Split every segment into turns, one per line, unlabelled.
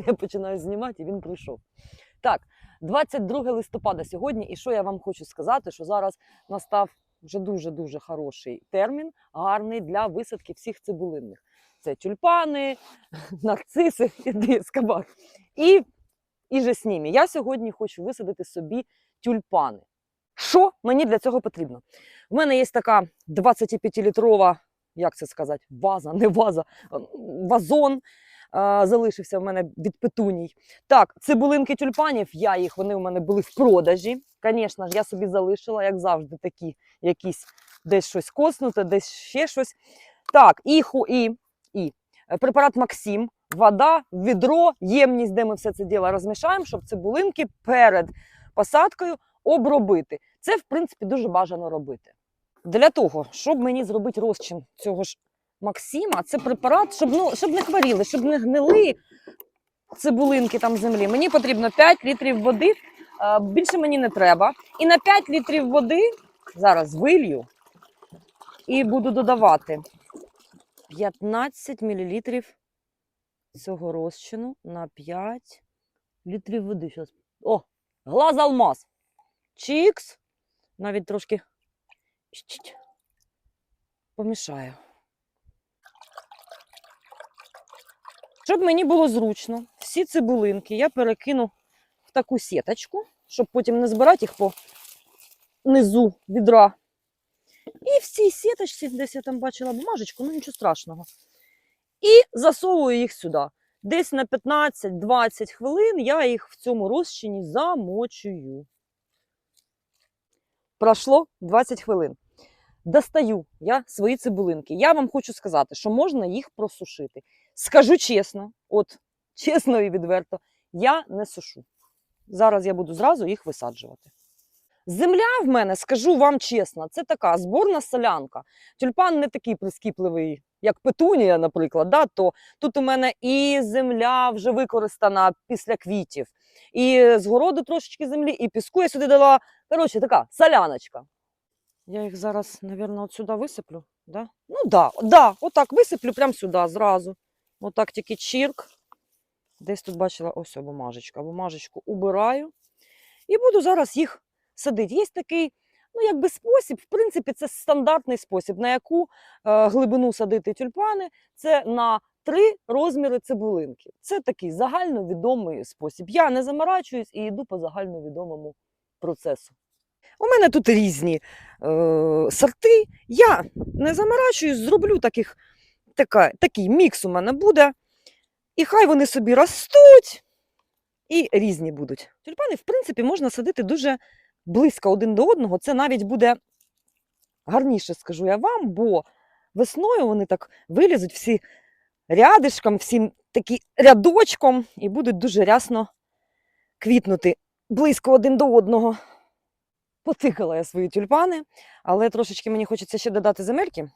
Я починаю знімати, і він прийшов. Так, 22 листопада сьогодні, і що я вам хочу сказати, що зараз настав вже дуже-дуже хороший термін, гарний для висадки всіх цибулинних. Це тюльпани, нарциси, іди, скабар. І, і же ними. Я сьогодні хочу висадити собі тюльпани. Що мені для цього потрібно? У мене є така 25-літрова, як це сказати, ваза, не ваза, вазон. Залишився в мене від петуній. Так, цибулинки тюльпанів, я їх, вони у мене були в продажі. Звісно ж, я собі залишила, як завжди, такі якісь десь щось коснуте, десь ще щось. Так, і, і, і е, препарат Максим, вода, відро, ємність, де ми все це діло розмішаємо, щоб цибулинки перед посадкою обробити. Це, в принципі, дуже бажано робити. Для того, щоб мені зробити розчин цього ж Максима, це препарат, щоб, ну, щоб не хворіли, щоб не гнили цибулинки там землі. Мені потрібно 5 літрів води, більше мені не треба. І на 5 літрів води зараз вилью і буду додавати 15 мл цього розчину на 5 літрів води. Щас. О, глаз алмаз. Чікс. Навіть трошки помішаю. Щоб мені було зручно, всі цибулинки я перекину в таку сіточку, щоб потім не збирати їх по низу відра. І в цій сіточці, десь я там бачила бумажечку, ну нічого страшного. І засовую їх сюди. Десь на 15-20 хвилин я їх в цьому розчині замочую. Пройшло 20 хвилин. Достаю я свої цибулинки. Я вам хочу сказати, що можна їх просушити. Скажу чесно, от чесно і відверто, я не сушу. Зараз я буду зразу їх висаджувати. Земля в мене, скажу вам чесно, це така зборна солянка. Тюльпан не такий прискіпливий, як петунія, наприклад. Да? То тут у мене і земля вже використана після квітів, і з городу трошечки землі, і піску я сюди дала. Коротше, така соляночка. Я їх зараз, мабуть, от сюди висиплю. Да? Ну да, да, отак висиплю прямо сюди зразу. Отак тільки чірк. Десь тут бачила ось бумажечка. Бумажечку убираю. І буду зараз їх садити. Є такий, ну, якби спосіб, в принципі, це стандартний спосіб, на яку е, глибину садити тюльпани. Це на три розміри цибулинки. Це такий загальновідомий спосіб. Я не заморачуюсь і йду по загальновідомому процесу. У мене тут різні е, сорти. Я не заморачуюсь, зроблю таких, така, такий мікс у мене буде. І хай вони собі ростуть і різні будуть. Тюльпани, в принципі, можна садити дуже близько один до одного. Це навіть буде гарніше, скажу я вам, бо весною вони так вилізуть всі рядишком, всі такі рядочком і будуть дуже рясно квітнути близько один до одного. Потикала я свої тюльпани, але трошечки мені хочеться ще додати земельки,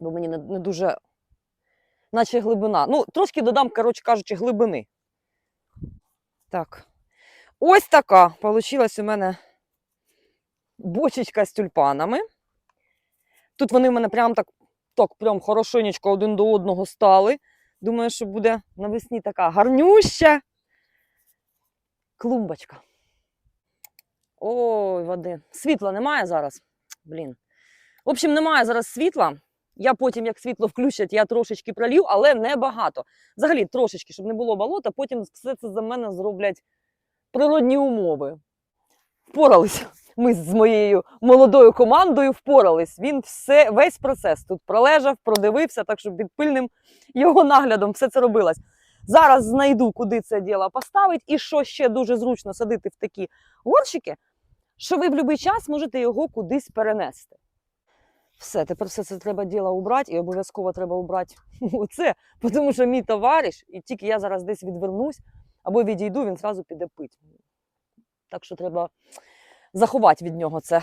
бо мені не, не дуже, наче глибина. Ну, трошки додам, коротше кажучи, глибини. Так. Ось така получилась у мене бочечка з тюльпанами. Тут вони в мене прям так, так прям хорошенечко один до одного стали. Думаю, що буде навесні така гарнюща клумбочка. Ой, води. Світла немає зараз. Блін. В общем, немає зараз світла. Я потім, як світло включать, я трошечки пролью, але не багато. Взагалі, трошечки, щоб не було болота, потім все це за мене зроблять природні умови. Впоралися. Ми з моєю молодою командою впорались. Він все, весь процес тут пролежав, продивився, так що під пильним його наглядом все це робилось. Зараз знайду, куди це діло поставити, і що ще дуже зручно садити в такі горщики, що ви в будь-який час можете його кудись перенести. Все, тепер все це треба діло убрати, і обов'язково треба убрати оце, тому що мій товариш, і тільки я зараз десь відвернусь або відійду, він зразу піде пить. Так що треба заховати від нього це.